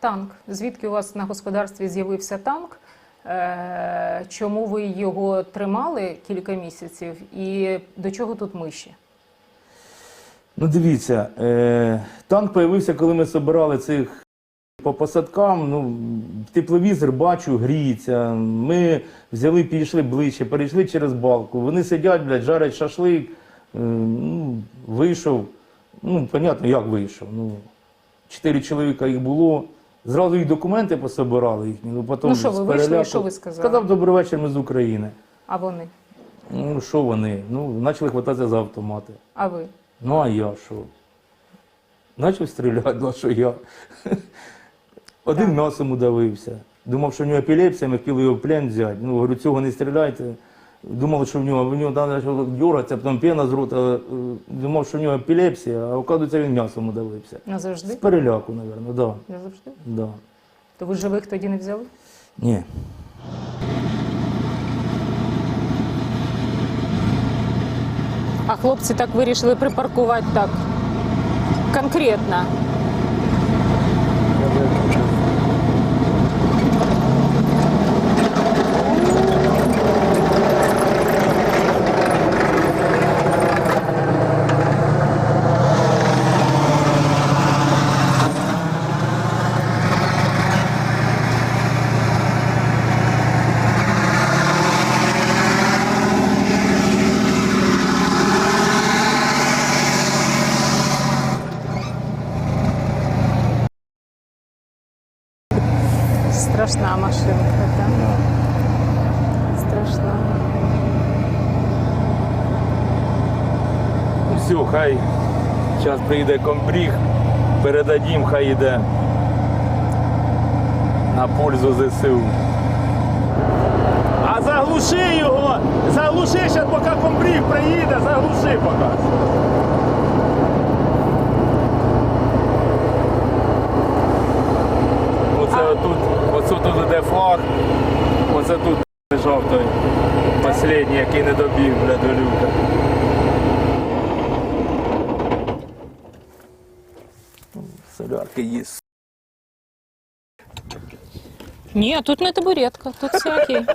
танк. Звідки у вас на господарстві з'явився танк? Е, Чому ви його тримали кілька місяців? І до чого тут миші? Ну, дивіться, е, танк з'явився, коли ми збирали цих по посадкам. Ну, тепловізор бачу, гріється. Ми взяли, підійшли ближче, перейшли через балку. Вони сидять, блядь, жарять шашлик. Е, ну, вийшов. Ну, понятно, як вийшов. Ну, чотири чоловіка їх було. Зразу їх документи пособирали їхні. Ну, потім Ну, що ви з вийшли і переляку- що ви сказали? Сказав, добрий вечір, ми з України. А вони? Ну, що вони? Ну, почали хвататися за автомати. А ви? Ну, а я що? Почав стріляти, ну, а що я? Один м'ясом удавився. Думав, що в нього епілепсія, ми хотіли його в плен взяти. Ну, говорю, цього не стріляйте. Думали, що в нього, в нього треба дергатися, потім пена з рота. Е, Думав, що в нього епілепсія, а оказується, він м'ясом удавився. З переляку, мабуть, да. Назавжди? да. То ви живих тоді не взяли? Ні. А хлопці так вирішили припаркувати так конкретно. Страшна машинка, так? Страшна. Ну, все, хай зараз прийде комбріг, передадім, хай йде на пользу ЗСУ. А заглуши його! Заглуши зараз, поки комбріг приїде, заглуши поки. Оце отут, тут іде флаг, оце тут лежав той останній, який не добіг бля, до люка. Солярки є. Ні, тут не табуретка, тут все окей.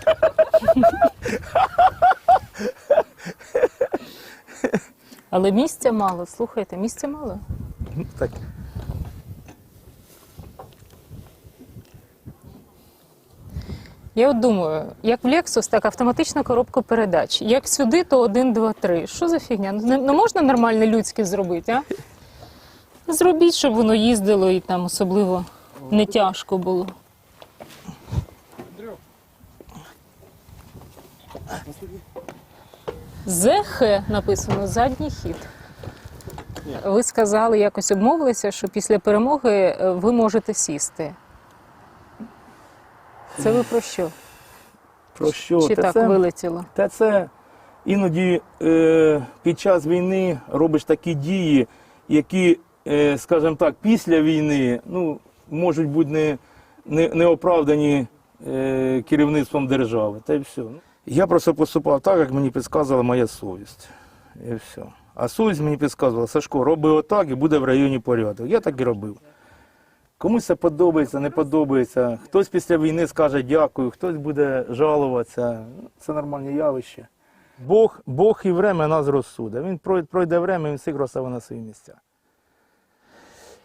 Але місця мало, слухайте, місця мало. Так. Я от думаю, як в Lexus, так автоматична коробка передач. Як сюди, то 1, 2, 3. Що за фігня? Ну, Не, не можна нормально людське зробити, а? Зробіть, щоб воно їздило і там особливо не тяжко було. ЗХ написано задній хід. Ви сказали, якось обмовилися, що після перемоги е, ви можете сісти. Це ви про що? Про що? Чи Та так це, вилетіло? та це іноді е, під час війни робиш такі дії, які, е, скажімо так, після війни ну, можуть бути не, не, не оправдані е, керівництвом держави. Та й все. Я просто поступав так, як мені підказувала моя совість. І все. А совість мені підказувала, Сашко, роби отак і буде в районі порядок. Я так і робив. Комусь це подобається, не подобається. Хтось після війни скаже дякую, хтось буде жалуватися. Це нормальне явище. Бог, Бог і время нас розсуде. Він пройде, время, він всіх розставить на свої місця.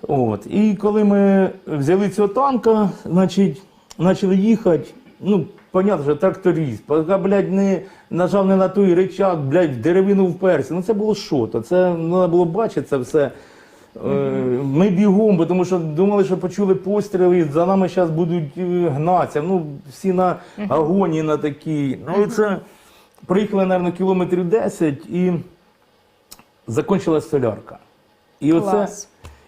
От. І коли ми взяли цього танка, значить, почали їхати, ну, понятно, що тракторист, поки, блядь, не нажав не на той рычаг, блядь, в деревину вперся. Ну це було що. Це треба було бачити це все. Е, Ми бігом, бо тому що думали, що почули постріли, за нами зараз будуть е, гнатися. Ну, всі на агонії на такі. Ну, і це проїхали, мабуть, кілометрів 10 і закінчилась солярка. І оце,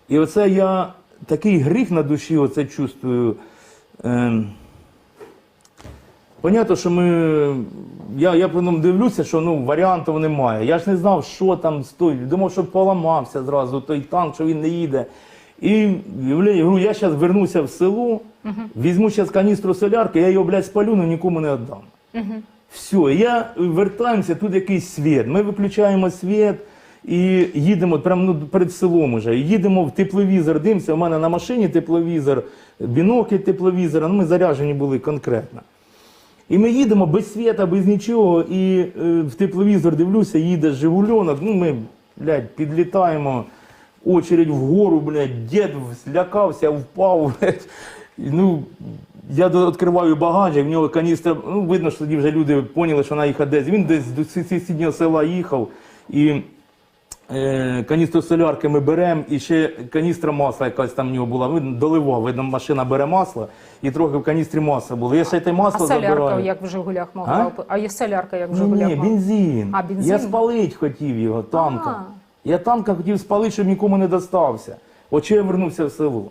і оце я такий гріх на душі оце чувствую. Ем, Понятно, що ми. Я, я потім дивлюся, що ну, варіантів немає. Я ж не знав, що там стоїть. Думав, що поламався зразу той танк, що він не їде. І говорю, я зараз вернуся в село, візьму зараз каністру солярки, я його, блядь, спалю, але нікому не віддам. Все, я вертаємося, тут якийсь світ. Ми виключаємо світ, І їдемо прямо ну, перед селом уже. Їдемо в тепловізор, дивимося, у мене на машині тепловізор, бінокль тепловізора, ну ми заряджені були конкретно. І ми їдемо без світа, без нічого, і е, в тепловізор дивлюся, їде Жигульонок, ну ми, блядь, підлітаємо, очередь вгору, блядь, дід злякався, впав, блядь. Ну, я відкриваю багажник, в нього каністра, ну, видно, що тоді вже люди поняли, що вона їхала десь. Він десь до сі- сусіднього села їхав, і е, каністру солярки ми беремо, і ще каністра масла якась там в нього була. Доливав, видно, машина бере масло, і трохи в каністрі масла було. Я ще й те А масло солярка, забираю. як в Жигулях могла А? опи- А є солярка, як в Ні, Жигулях ні, могла? бензин. А, бензин? Я спалить хотів його, танка. А. Я танка хотів спалити, щоб нікому не достався. От я вернувся в село.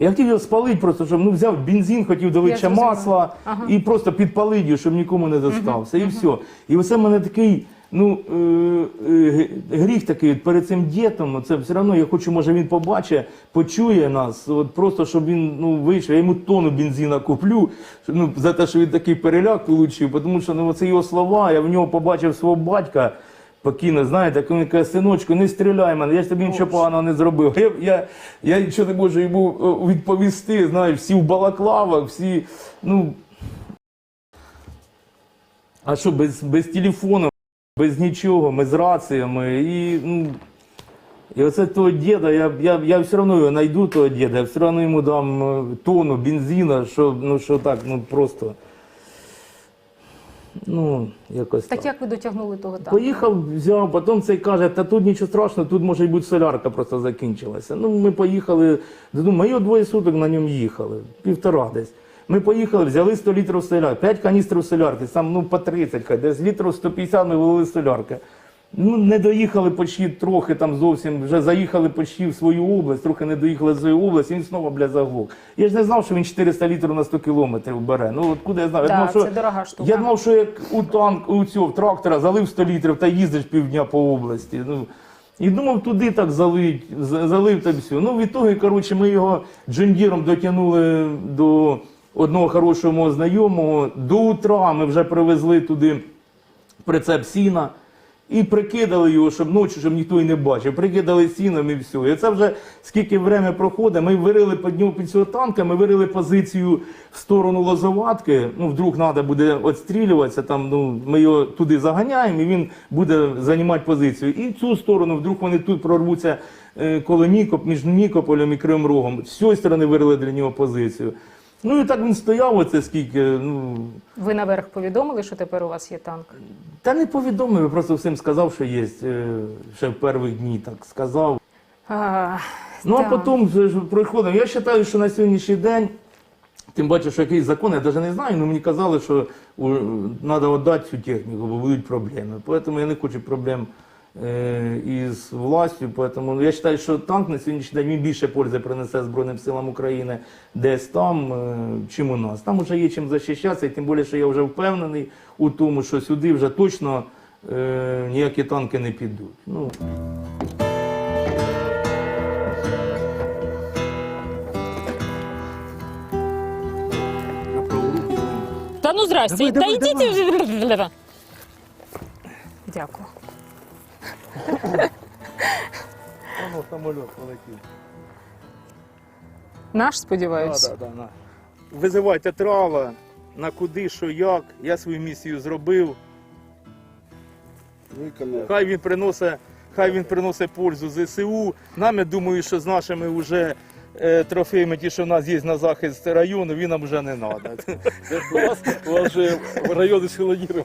Я хотів його спалити просто, щоб ну, взяв бензин, хотів долити ще зрозуміла. масла Ага. і просто підпалити його, щоб нікому не достався. І все. І оце в мене такий. Ну, е, е, гріх такий от перед цим дітом, ну, це все одно я хочу, може він побачить, почує нас, от просто щоб він ну, вийшов, я йому тонну бензина куплю, ну, за те, що він такий переляк отримав, тому що ну, це його слова, я в нього побачив свого батька, покійно, знаєте, як він каже, синочку, не стріляй мене, я ж тобі нічого поганого не зробив. Я, я, я нічого не можу йому е, відповісти, знаєш, всі в балаклавах, всі, ну. А що, без, без телефону, без нічого, ми з раціями. І, ну, і оце того діда, я, я, я все одно його знайду, того діда, я все одно йому дам е, тонну бензина, що, ну, що так, ну просто. Ну, якось так. Так як ви дотягнули того танка? Поїхав, взяв, потім цей каже, та тут нічого страшного, тут може бути солярка просто закінчилася. Ну, ми поїхали, ну, ми його двоє суток на ньому їхали, півтора десь. Ми поїхали, взяли 100 літрів солярки, 5 каністрів солярки, сам ну по 30, хай, десь літрів 150 ми вилили солярки. Ну, не доїхали почти трохи там зовсім, вже заїхали почти в свою область, трохи не доїхали в свою область, і він знову, бля, заглох. Я ж не знав, що він 400 літрів на 100 кілометрів бере. Ну, от куди я знав? Я Так, думав, що... дорога штука. Я думав, що як у танк, у цього в трактора залив 100 літрів та їздиш півдня по області. Ну, і думав, туди так залить, залив та все. Ну, в ітогі, коротше, ми його джондіром дотягнули до одного хорошого мого знайомого. До утра ми вже привезли туди прицеп сіна. І прикидали його, щоб ночі, щоб ніхто і не бачив. Прикидали сіном і все. І це вже скільки время проходить. Ми вирили під нього під цього танка, ми вирили позицію в сторону лозоватки. Ну, вдруг треба буде відстрілюватися, там, ну, ми його туди заганяємо, і він буде займати позицію. І цю сторону, вдруг вони тут прорвуться е, коло Нікоп, між Нікополем і Кривим Рогом. З цієї сторони вирили для нього позицію. Ну і так він стояв оце скільки. Ну, Ви наверх повідомили, що тепер у вас є танк? та не повідомив, просто всім сказав, що є. е, Ще в перших дні так сказав. А, Ну да. а потім вже приходимо. Я вважаю, що на сьогоднішній день, тим бачу, що якийсь закон, я навіть не знаю, але мені казали, що треба віддати цю техніку, бо будуть проблеми. Тому я не хочу проблем е, із властю. Поэтому я вважаю, що танк на сьогоднішній день він більше пользи принесе Збройним силам України десь там, е, чим у нас. Там вже є чим захищатися, і тим більше, що я вже впевнений у тому, що сюди вже точно е, ніякі танки не підуть. Ну, Та ну здрасте, Давай, та давай, йдіть. Дякую. Воно самоліт полетів. Наш, сподіваюся. Да, да, да, на. Визивайте трава, на куди, що, як. Я свою місію зробив. Виконав. Хай він приносить, хай він приносить пользу ЗСУ. Нам, я думаю, що з нашими вже е, трофеями, ті, що в нас є на захист району, він нам вже не треба. У вас, же район ешелонирован.